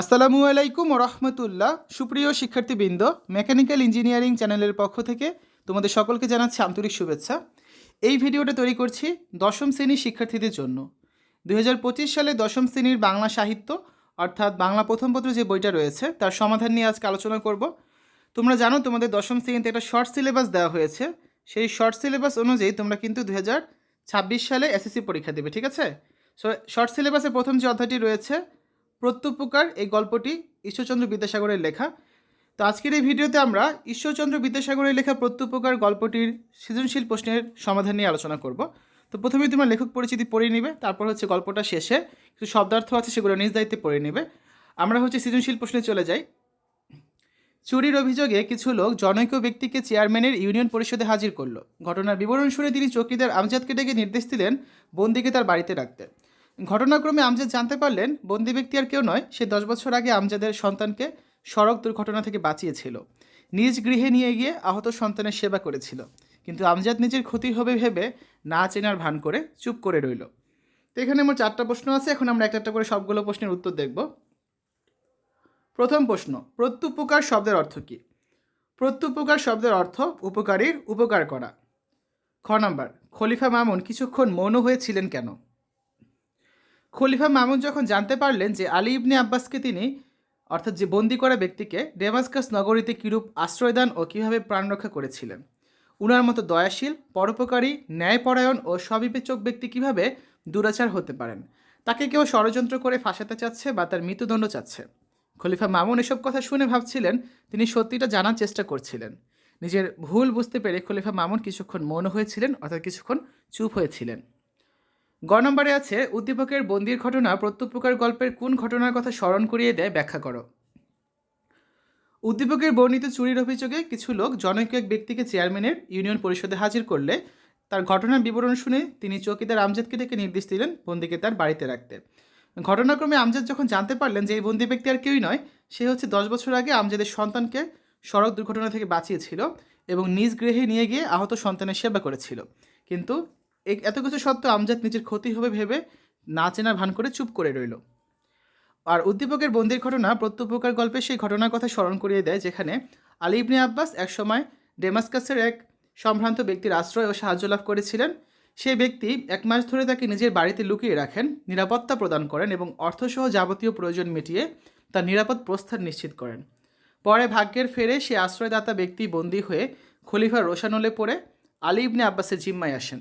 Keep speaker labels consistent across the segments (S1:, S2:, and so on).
S1: আসসালামু আলাইকুম রহমতুল্লাহ। সুপ্রিয় শিক্ষার্থীবৃন্দ, মেকানিক্যাল ইঞ্জিনিয়ারিং চ্যানেলের পক্ষ থেকে তোমাদের সকলকে জানাচ্ছি আন্তরিক শুভেচ্ছা। এই ভিডিওটা তৈরি করছি দশম শ্রেণির শিক্ষার্থীদের জন্য। দুই হাজার পঁচিশ সালে দশম শ্রেণির বাংলা সাহিত্য, অর্থাৎ বাংলা প্রথম পত্র যে বইটা রয়েছে, তার সমাধান নিয়ে আজকে আলোচনা করব। তোমরা জানো, তোমাদের দশম শ্রেণীতে একটা শর্ট সিলেবাস দেওয়া হয়েছে। সেই শর্ট সিলেবাস অনুযায়ী তোমরা কিন্তু দু হাজার ছাব্বিশ সালে এসএসসি পরীক্ষা দেবে, ঠিক আছে? সো শর্ট সিলেবাসে প্রথম যে অধ্যায়টি রয়েছে প্রত্যুপকার এই গল্পটি ঈশ্বরচন্দ্র বিদ্যাসাগরের লেখা। তো আজকের এই ভিডিওতে আমরা ঈশ্বরচন্দ্র বিদ্যাসাগরের লেখা প্রত্যুপকার গল্পটির সৃজনশীল প্রশ্নের সমাধান নিয়ে আলোচনা করব। তো প্রথমেই তোমার লেখক পরিচিতি পড়ে নিবে, তারপর হচ্ছে গল্পটা শেষে কিছু শব্দার্থ আছে সেগুলো নিজ দায়িত্বে পড়ে নেবে। আমরা হচ্ছে সৃজনশীল প্রশ্নে চলে যাই। চুরির অভিযোগে কিছু লোক জনৈক ব্যক্তিকে চেয়ারম্যানের ইউনিয়ন পরিষদে হাজির করল। ঘটনার বিবরণ শুনে তিনি চৌকিদার আমজাদকে ডেকে নির্দেশ দিলেন, বন্দিকে তার বাড়িতে রাখতে। ঘটনাক্রমে আমজাদ জানতে পারলেন, বন্দি ব্যক্তি আর কেউ নয়, সে দশ বছর আগে আমজাদের সন্তানকে সড়ক দুর্ঘটনা থেকে বাঁচিয়েছিল। নিজ গৃহে নিয়ে গিয়ে আহত সন্তানের সেবা করেছিল। কিন্তু আমজাদ নিজের ক্ষতি হবে ভেবে না চেনার ভান করে চুপ করে রইল। তো এখানে আমার চারটা প্রশ্ন আছে, এখন আমরা একটা একটা করে সবগুলো প্রশ্নের উত্তর দেখব। প্রথম প্রশ্ন, প্রত্যুপকার শব্দের অর্থ কী? প্রত্যুপকার শব্দের অর্থ উপকারীর উপকার করা। খ নম্বর, খলিফা মামুন কিছুক্ষণ মৌন হয়েছিলেন কেন? খলিফা মামুন যখন জানতে পারলেন যে আলী ইবনে আব্বাসকে তিনি, অর্থাৎ যে বন্দি করা ব্যক্তিকে ডেমাস্কাস নগরীতে কীরূপ আশ্রয়দান ও কীভাবে প্রাণরক্ষা করেছিলেন, উনার মতো দয়াশীল, পরোপকারী, ন্যায়পরায়ণ ও স্ববিবেচক ব্যক্তি কীভাবে দুরাচার হতে পারেন, তাকে কেউ ষড়যন্ত্র করে ফাঁসাতে চাচ্ছে বা তার মৃত্যুদণ্ড চাচ্ছে? খলিফা মামুন এসব কথা শুনে ভাবছিলেন, তিনি সত্যিটা জানার চেষ্টা করছিলেন। নিজের ভুল বুঝতে পেরে খলিফা মামুন কিছুক্ষণ মৌন হয়েছিলেন, অর্থাৎ কিছুক্ষণ চুপ হয়েছিলেন। গ নম্বরে আছে, উদ্দীপকের বন্দির ঘটনা প্রত্যুপকার গল্পের কোন ঘটনার কথা স্মরণ করিয়ে দেয় ব্যাখ্যা করো। উদ্দীপকের বর্ণিত চুরির অভিযোগে কিছু লোক জনৈক এক ব্যক্তিকে চেয়ারম্যানের ইউনিয়ন পরিষদে হাজির করলে তার ঘটনার বিবরণ শুনে তিনি চৌকিদার আমজাদকে ডেকে নির্দেশ দিলেন বন্দিকে তার বাড়িতে রাখতে। ঘটনাক্রমে আমজাদ যখন জানতে পারলেন যে এই বন্দি ব্যক্তি আর কেউই নয়, সে হচ্ছে দশ বছর আগে আমজাদের সন্তানকে সড়ক দুর্ঘটনা থেকে বাঁচিয়েছিল এবং নিজ গৃহে নিয়ে গিয়ে আহত সন্তানের সেবা করেছিল। কিন্তু এত কিছু সত্ত্বেও আমজাদ নিজের ক্ষতি হবে ভেবে না চেনার ভান করে চুপ করে রইল। আর উদ্দীপকের বন্দির ঘটনা প্রত্যুপকার গল্পে সেই ঘটনার কথা স্মরণ করিয়ে দেয়, যেখানে আলী ইবনে আব্বাস একসময় ডেমাস্কাসের এক সম্ভ্রান্ত ব্যক্তির আশ্রয় ও সাহায্য লাভ করেছিলেন। সেই ব্যক্তি এক মাস ধরে তাকে নিজের বাড়িতে লুকিয়ে রাখেন, নিরাপত্তা প্রদান করেন এবং অর্থসহ যাবতীয় প্রয়োজন মিটিয়ে তার নিরাপদ প্রস্থান নিশ্চিত করেন। পরে ভাগ্যের ফেরে সে আশ্রয়দাতা ব্যক্তি বন্দী হয়ে খলিফা রোশানলে পড়ে আলী ইবনে আব্বাসের জিম্মায় আসেন।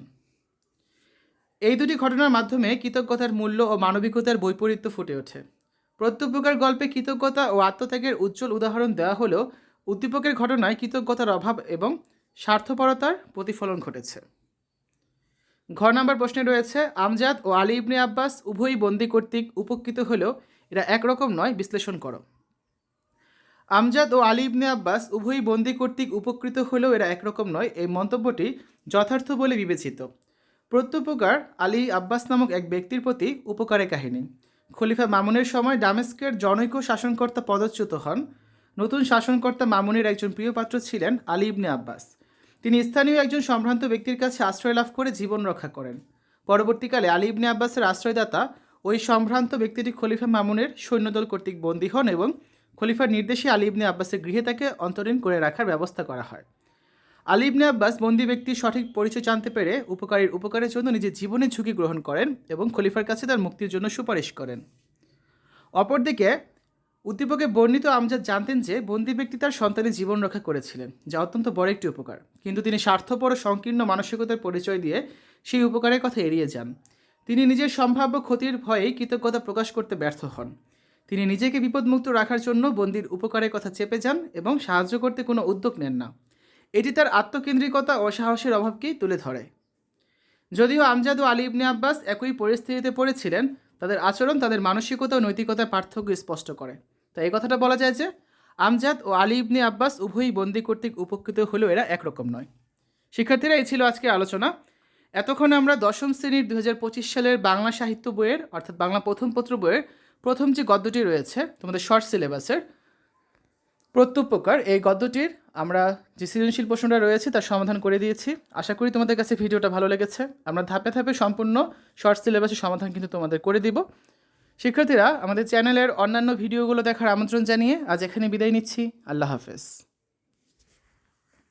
S1: এই দুটি ঘটনার মাধ্যমে কৃতজ্ঞতার মূল্য ও মানবিকতার বৈপরীত্য ফুটে ওঠে। প্রত্যুপকার গল্পে কৃতজ্ঞতা ও আত্মত্যাগের উজ্জ্বল উদাহরণ দেওয়া হলেও উদ্দীপকের ঘটনায় কৃতজ্ঞতার অভাব এবং স্বার্থপরতার প্রতিফলন ঘটেছে। ঘ নম্বর প্রশ্নে রয়েছে, আমজাদ ও আলী ইবনে আব্বাস উভয়ই বন্দি কর্তৃক উপকৃত হলেও এরা একরকম নয়, বিশ্লেষণ করো। আমজাদ ও আলী ইবনে আব্বাস উভয়ই বন্দি কর্তৃক উপকৃত হলেও এরা একরকম নয়, এই মন্তব্যটি যথার্থ বলে বিবেচিত। প্রত্যুপকার আলী আব্বাস নামক এক ব্যক্তির প্রতি উপকারের কাহিনী। খলিফা মামুনের সময় ডামেস্কের জনৈক শাসনকর্তা পদচ্যুত হন। নতুন শাসনকর্তা মামুনের একজন প্রিয় পাত্র ছিলেন আলী ইবনে আব্বাস। তিনি স্থানীয় একজন সম্ভ্রান্ত ব্যক্তির কাছে আশ্রয় লাভ করে জীবন রক্ষা করেন। পরবর্তীকালে আলী ইবনে আব্বাসের আশ্রয়দাতা ওই সম্ভ্রান্ত ব্যক্তিটি খলিফা মামুনের সৈন্যদল কর্তৃক বন্দী হন এবং খলিফার নির্দেশে আলী ইবনে আব্বাসের গৃহে তাকে অন্তরীণ করে রাখার ব্যবস্থা করা হয়। আলী ইবনে আব্বাস বন্দি ব্যক্তির সঠিক পরিচয় জানতে পেরে উপকারীর উপকারের জন্য নিজের জীবনের ঝুঁকি গ্রহণ করেন এবং খলিফার কাছে তার মুক্তির জন্য সুপারিশ করেন। অপরদিকে, উদ্দীপকে বর্ণিত আমজাদ জানতেন যে বন্দি ব্যক্তি তার সন্তানের জীবন রক্ষা করেছিলেন, যা অত্যন্ত বড় একটি উপকার। কিন্তু তিনি স্বার্থপর ও সংকীর্ণ মানসিকতার পরিচয় দিয়ে সেই উপকারের কথা এড়িয়ে যান। তিনি নিজের সম্ভাব্য ক্ষতির ভয়েই কৃতজ্ঞতা প্রকাশ করতে ব্যর্থ হন। তিনি নিজেকে বিপদমুক্ত রাখার জন্য বন্দির উপকারের কথা চেপে যান এবং সাহায্য করতে কোনো উদ্যোগ নেন না। এটি তার আত্মকেন্দ্রিকতা ও সাহসের অভাবকেই তুলে ধরে। যদিও আমজাদ ও আলী ইবনে আব্বাস একই পরিস্থিতিতে পড়েছিলেন, তাদের আচরণ, তাদের মানসিকতা ও নৈতিকতার পার্থক্য স্পষ্ট করে। তো এই কথাটা বলা যায় যে, আমজাদ ও আলী ইবনে আব্বাস উভয়ই বন্দি কর্তৃক উপকৃত হলেও এরা একরকম নয়। শিক্ষার্থীরা, এই ছিল আজকের আলোচনা। এতক্ষণ আমরা দশম শ্রেণির দু হাজার পঁচিশ সালের বাংলা সাহিত্য বইয়ের, অর্থাৎ বাংলা প্রথম পত্র বইয়ের প্রথম যে গদ্যটি রয়েছে, তোমাদের শর্ট সিলেবাসের প্রত্যুপকার, এই গদ্যটির আমরা যে সৃজনশীল প্রশ্নটা রয়েছে তার সমাধান করে দিয়েছি। আশা করি তোমাদের কাছে ভিডিওটা ভালো লেগেছে। আমরা ধাপে ধাপে সম্পূর্ণ শর্ট সিলেবাসের সমাধান কিন্তু তোমাদের করে দিব। শিক্ষার্থীরা, আমাদের চ্যানেলের অন্যান্য ভিডিওগুলো দেখার আমন্ত্রণ জানিয়ে আজ এখানে বিদায় নিচ্ছি। আল্লাহ হাফেজ।